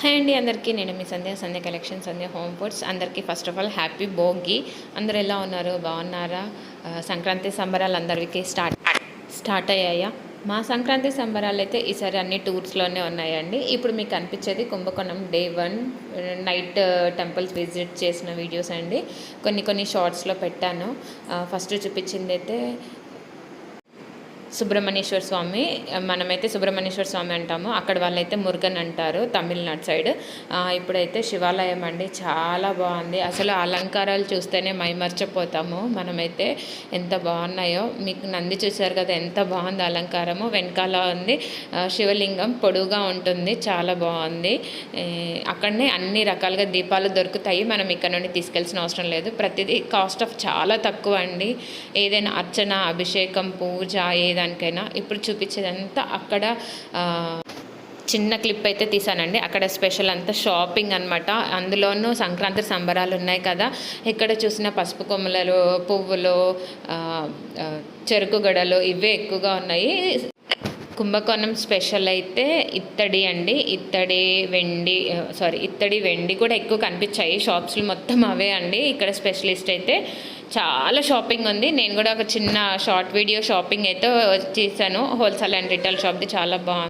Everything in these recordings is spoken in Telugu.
హాయ్ అండి అందరికీ నేను మీ Sandhya Sandhya collection Sandhya home foods. అందరికీ first of all happy Bhogi. అందరు ఎలా ఉన్నారు? బాగున్నారా? సంక్రాంతి సంబరాలు అందరికీ స్టార్ట్ స్టార్ట్ అయ్యాయా? మా సంక్రాంతి సంబరాలు అయితే ఈసారి అన్ని టూర్స్లోనే ఉన్నాయండి. ఇప్పుడు మీకు అనిపించేది Kumbakonam day one night temples visit చేసిన వీడియోస్ అండి. కొన్ని కొన్ని షార్ట్స్లో పెట్టాను. ఫస్ట్ చూపించింది అయితే సుబ్రహ్మణ్యేశ్వర స్వామి మనమైతే సుబ్రహ్మణ్యేశ్వర స్వామి అంటాము. అక్కడ వాళ్ళైతే మురుగన్ అంటారు తమిళనాడు సైడ్. ఇప్పుడైతే శివాలయం అండి చాలా బాగుంది. అసలు అలంకారాలు చూస్తేనే మైమర్చిపోతాము. మనమైతే ఎంత బాగున్నాయో మీకు నంది చూశారు కదా ఎంత బాగుంది అలంకారము. వెనకాల ఉంది శివలింగం పొడువుగా ఉంటుంది చాలా బాగుంది. అక్కడనే అన్ని రకాలుగా దీపాలు దొరుకుతాయి మనం ఇక్కడ నుండి తీసుకెళ్ళిన అవసరం లేదు. ప్రతిదీ కాస్ట్ ఆఫ్ చాలా తక్కువ అండి. ఏదైనా అర్చన అభిషేకం పూజ ఏదైనా చూపించేదానికైనా ఇప్పుడు చూపించేదంతా అక్కడ చిన్న క్లిప్ అయితే తీసానండి. అక్కడ స్పెషల్ అంతా షాపింగ్ అనమాట అందులోనూ సంక్రాంతి సంబరాలు ఉన్నాయి కదా. ఇక్కడ చూసిన పసుపు కొమ్మలలు పువ్వులు చెరుకు గడలు ఇవే ఎక్కువగా ఉన్నాయి. కుంభకోణం స్పెషల్ అయితే ఇత్తడి అండి. ఇత్తడి వెండి సారీ ఇత్తడి వెండి కూడా ఎక్కువ కనిపించాయి. షాప్స్లో మొత్తం అవే అండి. ఇక్కడ స్పెషలిస్ట్ అయితే చాలా షాపింగ్ ఉంది. నేను కూడా ఒక చిన్న షార్ట్ వీడియో షాపింగ్ అయితే చేశాను. హోల్సేల్ అండ్ రిటైల్ షాప్ది చాలా బాగుంది.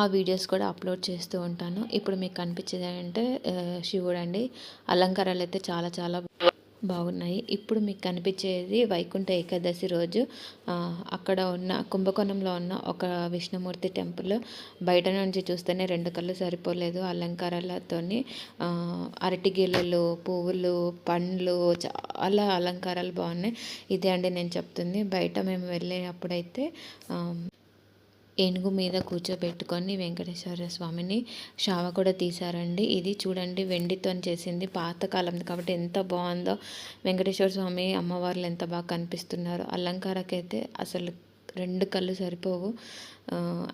ఆ వీడియోస్ కూడా అప్లోడ్ చేస్తూ ఉంటాను. ఇప్పుడు మీకు కనిపించేది అంటే శివుడు అండి. అలంకారాలు అయితే చాలా చాలా బాగున్నాయి. ఇప్పుడు మీకు కనిపించేది వైకుంఠ ఏకాదశి రోజు. అక్కడ ఉన్న కుంభకోణంలో ఉన్న ఒక విష్ణుమూర్తి టెంపుల్. బయట నుంచి చూస్తేనే రెండు కళ్ళు సరిపోలేదు అలంకారాలతోని. ఆ, అరటి పువ్వులు పండ్లు చాలా అలంకారాలు బాగున్నాయి. ఇదే అండి నేను చెప్తుంది. బయట మేము వెళ్ళినప్పుడైతే ఏనుగు మీద కూర్చోబెట్టుకొని వెంకటేశ్వర స్వామిని షావ కూడా తీశారండి. ఇది చూడండి వెండితో చేసింది పాతకాలం. కాబట్టి ఎంత బాగుందో వెంకటేశ్వర స్వామి అమ్మవార్లు ఎంత బాగా కనిపిస్తున్నారో అలంకారకైతే అసలు రెండు కళ్ళు సరిపోవు.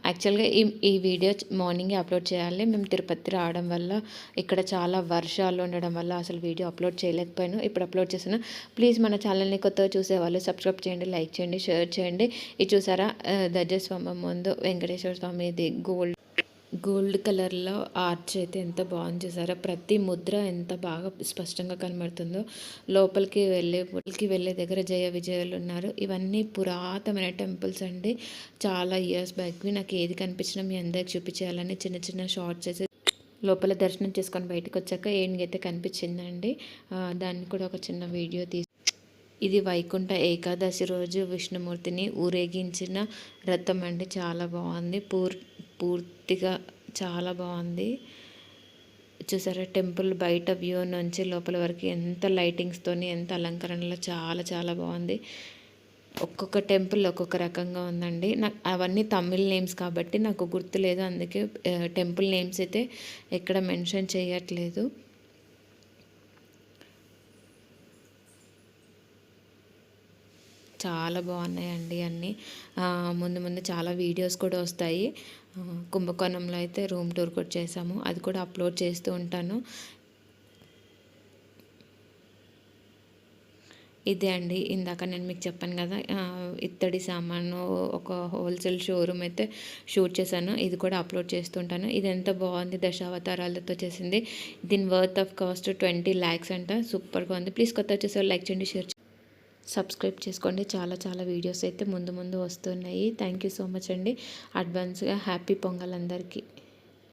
యాక్చువల్గా ఈ ఈ వీడియో మార్నింగే అప్లోడ్ చేయాలి. మేము తిరుపతి రావడం వల్ల ఇక్కడ చాలా వర్షాలు ఉండడం వల్ల అసలు వీడియో అప్లోడ్ చేయలేకపోయాను. ఇప్పుడు అప్లోడ్ చేస్తున్నాను ప్లీజ్ మన ఛానల్ని కొత్తగా చూసేవాళ్ళు సబ్స్క్రైబ్ చేయండి లైక్ చేయండి షేర్ చేయండి. ఇది చూసారా? ఆ, ముందు వెంకటేశ్వర స్వామిది గోల్డ్ గోల్డ్ కలర్లో ఆర్చ్ అయితే ఎంత బాగుంది చూసారా? ప్రతి ముద్ర ఎంత బాగా స్పష్టంగా కనబడుతుందో. లోపలికి వెళ్ళే లోపలికి వెళ్ళే దగ్గర జయ విజయాలు ఉన్నారు. ఇవన్నీ పురాతనమైన టెంపుల్స్ అండి. చాలా ఇయర్స్ బ్యాక్వి నాకు ఏది కనిపించినా మీ అందరికి చూపించేయాలని చిన్న చిన్న షార్ట్స్ చేసి లోపల దర్శనం చేసుకొని బయటకు వచ్చాక ఏనుగైతే కనిపించిందండి. దాన్ని కూడా ఒక చిన్న వీడియో తీసి ఇది వైకుంఠ ఏకాదశి రోజు విష్ణుమూర్తిని ఊరేగించిన రథం అండి. చాలా బాగుంది. పూర్ పూర్తిగా చాలా బాగుంది. చూసారా? టెంపుల్ బయట వ్యూ నుంచి లోపల వరకు ఎంత లైటింగ్స్తోని ఎంత అలంకరణలో చాలా చాలా బాగుంది. ఒక్కొక్క టెంపుల్ ఒక్కొక్క రకంగా ఉందండి. నాకు అవన్నీ తమిళ్ నేమ్స్ కాబట్టి నాకు గుర్తులేదు. అందుకే టెంపుల్ నేమ్స్ అయితే ఎక్కడ మెన్షన్ చేయట్లేదు. చాలా బాగున్నాయండి అన్నీ. ముందు ముందు చాలా వీడియోస్ కూడా వస్తాయి. కుంభకోణంలో అయితే రూమ్ టూర్ కూడా చేసాము. అది కూడా అప్లోడ్ చేస్తూ ఉంటాను. ఇదే అండి. ఇందాక నేను మీకు చెప్పాను కదా ఇత్తడి సామాను ఒక హోల్సేల్ షోరూమ్ అయితే షూట్ చేశాను. ఇది కూడా అప్లోడ్ చేస్తుంటాను ఇది ఎంత బాగుంది దశావతారాలతో చేసింది. దీని worth of cost twenty lakhs అంట. సూపర్గా ఉంది. ప్లీజ్ కొత్త వచ్చేసారు లైక్ చేయండి షేర్ సబ్స్క్రైబ్ చేసుకోండి. చాలా చాలా వీడియోస్ అయితే ముందు ముందు వస్తున్నాయి. థ్యాంక్ యూ సో మచ్ అండి. అడ్వాన్స్గా హ్యాపీ పొంగల్ అందరికీ.